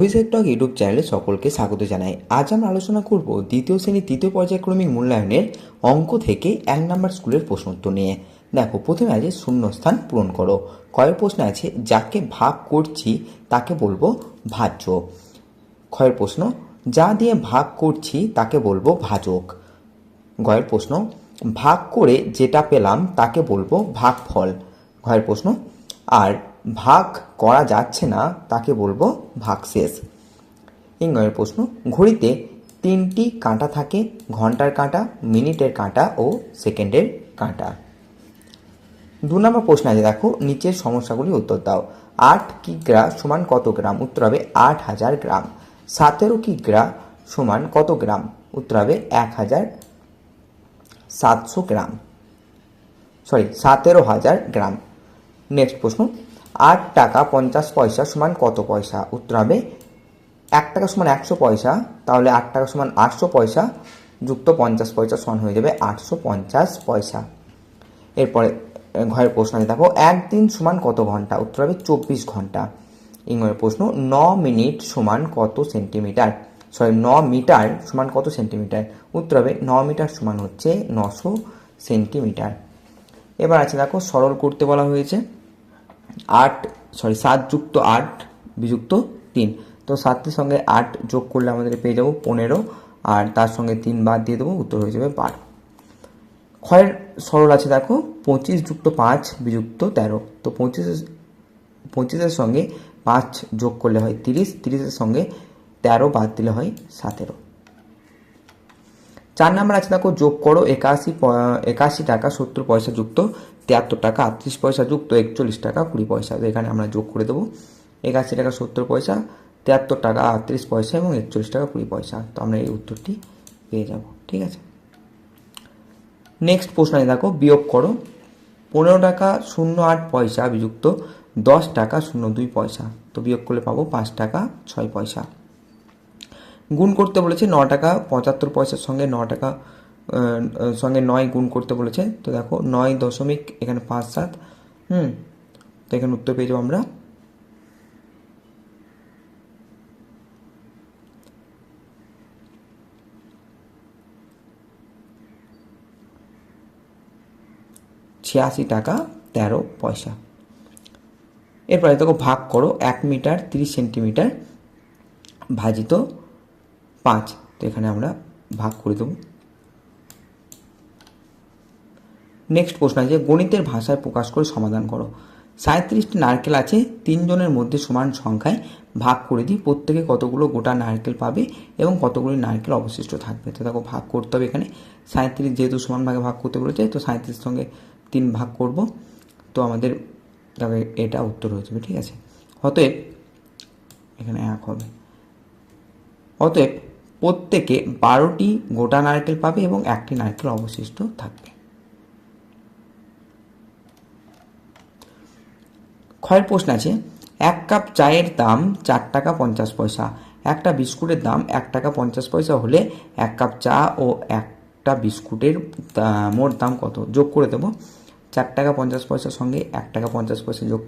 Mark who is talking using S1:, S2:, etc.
S1: অভিষেক টক YouTube চ্যানেলে সকলকে স্বাগত জানাই। আজ আমরা আলোচনা করব দ্বিতীয় শ্রেণি তৃতীয় পর্যায়ক্রমিক মূল্যায়নের অঙ্ক থেকে এক নম্বর স্কুলের প্রশ্ন উত্তর নিয়ে। দেখো, প্রথমে আছে শূন্যস্থান পূরণ করো। কয়ের প্রশ্ন আছে, যাকে ভাগ করছি তাকে বলব ভাজ্য ক্ষয়ের প্রশ্ন, যা দিয়ে ভাগ করছি তাকে বলব ভাজক। গয়ের প্রশ্ন, ভাগ করে যেটা পেলাম তাকে বলব ভাগফল। ঘয়ের প্রশ্ন, আর ভাগ করা যাচ্ছে না, তাকে বলব ভাগশেষ। ইঙ্গয়ের প্রশ্ন, ঘড়িতে তিনটি কাঁটা থাকে, ঘণ্টার কাঁটা, মিনিটের কাঁটা ও সেকেন্ডের কাঁটা। দু নম্বর প্রশ্ন আছে, দেখো, নিচের সমস্যাগুলি উত্তর দাও। আট কিগ্রা সমান কত গ্রাম? উত্তর হবে আট হাজার গ্রাম। সতেরো কিগ্রা সমান কত গ্রাম? উত্তর হবে এক হাজার সাতশো গ্রাম। সরি সতেরো হাজার গ্রাম। নেক্সট প্রশ্ন আট টাকা পঞ্চাশ পয়সা সমান কত পয়সা? উত্তর হবে এক টাকা সমান একশো পয়সা, তাহলে আট টাকা সমান আটশো পয়সা যুক্ত পঞ্চাশ পয়সা সমান হয়ে যাবে আটশো পঞ্চাশ পয়সা। এরপরে ঘরের প্রশ্ন আছে, দেখো, একদিন সমান কত ঘণ্টা? উত্তর হবে চব্বিশ ঘণ্টা। ইংরের প্রশ্ন, ন মিনিট সমান কত সেন্টিমিটার? সরি, ন মিটার সমান কত সেন্টিমিটার? উত্তর হবে ন মিটার সমান হচ্ছে নশো সেন্টিমিটার। এবার আছে, দেখো, সরল করতে বলা হয়েছে। আট সরি সাত যুক্ত আট বিযুক্ত তিন। তো সাতের সঙ্গে আট যোগ করলে আমাদের পেয়ে যাব পনেরো, আর তার সঙ্গে তিন বাদ দিয়ে দেবো, উত্তর হয়ে যাবে বারো। ক্ষয়ের সরল আছে দেখো, পঁচিশ যুক্ত পাঁচ বিযুক্ত তেরো। তো পঁচিশ পঁচিশের সঙ্গে পাঁচ যোগ করলে হয় তিরিশ, তিরিশের সঙ্গে তেরো বাদ দিলে হয় সতেরো। চার নাম্বার আছে দেখো, যোগ করো একাশি একাশি টাকা, সত্তর পয়সা যুক্ত, তিয়াত্তর টাকা, আটত্রিশ পয়সা যুক্ত, একচল্লিশ টাকা, কুড়ি পয়সা। এখানে আমরা যোগ করে দেবো। একাশি টাকা, সত্তর পয়সা, তিয়াত্তর টাকা, আটত্রিশ পয়সা এবং একচল্লিশ টাকা, কুড়ি পয়সা। তো আমরা এই উত্তরটি পেয়ে যাব, ঠিক আছে? নেক্সট প্রশ্ন আছে দেখো, বিয়োগ করো। পনেরো টাকা, শূন্য আট পয়সা, বিযুক্ত। দশ টাকা, শূন্য দুই পয়সা। তো বিয়োগ করলে পাবো পাঁচ টাকা, ছয় পয়সা। গুণ করতে বলেছে ন টাকা পঁচাত্তর পয়সার সঙ্গে ন টাকা সঙ্গে নয় গুণ করতে বলেছে। তো দেখো, নয় দশমিক এখানে পাঁচ সাত, হুম? তো এখানে উত্তর পেয়ে যাব আমরা। ছিয়াশি টাকা তেরো পয়সা। এরপরে দেখো, ভাগ করো, এক মিটার তিরিশ সেন্টিমিটার ভাজিত পাঁচ। তো এখানে আমরা ভাগ করে দেবো। নেক্সট প্রশ্ন আছে, গণিতের ভাষায় প্রকাশ করে সমাধান করো। সাঁত্রিশটি নারকেল আছে, তিনজনের মধ্যে সমান সংখ্যায় ভাগ করে দিই। প্রত্যেকে কতগুলো গোটা নারকেল পাবে এবং কতগুলি নারকেল অবশিষ্ট থাকবে? তো দেখো, ভাগ করতে হবে এখানে। সাঁত্রিশ যেহেতু সমান ভাগে ভাগ করতে বলেছে, তো সাঁত্রিশ সঙ্গে তিন ভাগ করব। তো আমাদের দেখো, এটা উত্তর হয়ে যাবে, ঠিক আছে? অতএব, এখানে এক হবে। অতএব প্রত্যেকে বারোটি গোটা নারকেল পাবে এবং একটি নারকেল অবশিষ্ট থাকবে। ক্ষয়ের প্রশ্ন আছে, এক কাপ চায়ের দাম চার টাকা পঞ্চাশ পয়সা। একটা বিস্কুটের দাম এক টাকা পঞ্চাশ পয়সা হলে এক কাপ চা ও একটা বিস্কুটের মোট দাম কত? যোগ করে দেবো। চার টাকা পঞ্চাশ পয়সার সঙ্গে এক টাকা পঞ্চাশ পয়সা যোগ